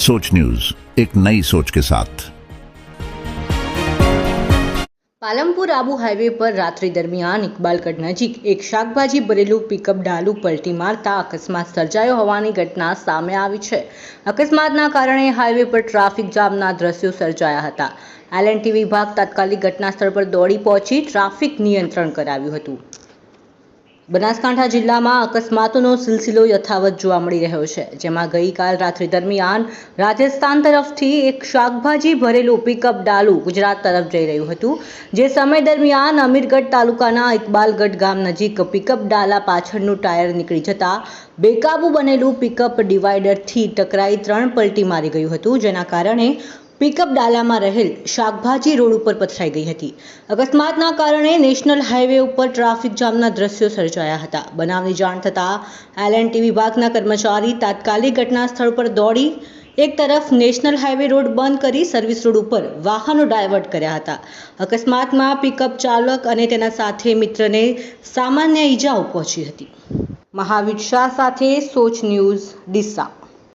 सोच न्यूज एक नई सोच के साथ પાલનપુર આબુ હાઈવે પર રાત્રિ દરમિયાન ઇકબાલગઢ નજીક એક શાકભાજી ભરેલું પિકઅપ ડાલુ પલટી મારતા અકસ્માત સર્જાયો હોવાની ઘટના સામે આવી છે અકસ્માતના કારણે હાઈવે પર ટ્રાફિક જામના દ્રશ્યો સર્જાયા હતા એલએનટી વિભાગ તાત્કાલિક ઘટના સ્થળ પર દોડી પહોંચી ટ્રાફિક નિયંત્રણ કરાવ્યું હતું બનાસકાંઠા જિલ્લામાં અકસ્માતોનો સિલસિલો યથાવત જોવા મળી રહ્યો છે, જેમાં ગઈકાલ રાત્રિ દરમિયાન રાજસ્થાન તરફથી એક શાકભાજી ભરેલું પિકઅપ ડાલુ ગુજરાત તરફ જઈ રહ્યું હતું. જે સમય દરમિયાન અમીરગઢ તાલુકાના ઇકબાલગઢ ગામ નજીક પિકઅપ ડાલા પાછળનું ટાયર નીકળી જતા બેકાબુ બનેલું પિકઅપ ડિવાઈડરથી ટકરાઈ ત્રણ પલટી મારી ગયું હતું, જેના કારણે પિકઅપ ડાલામાં રહેલ શાકભાજી રોડ ઉપર પથરાઈ ગઈ હતી. અકસ્માતના કારણે નેશનલ હાઈવે ઉપર ટ્રાફિક જામના દ્રશ્યો સર્જાયા હતા. બનાવની જાણ થતાં એલ એન્ડ ટી વિભાગના કર્મચારી તાત્કાલિક ઘટના સ્થળ પર દોડી એક તરફ નેશનલ હાઈવે રોડ બંધ કરી સર્વિસ રોડ ઉપર વાહનો ડાયવર્ટ કર્યા હતા. અકસ્માતમાં પિકઅપ ચાલક અને તેના સાથે મિત્રને સામાન્ય ઈજાઓ પહોંચી હતી. મહાવીર શાહ સાથે સોચ ન્યૂઝ ડીસા.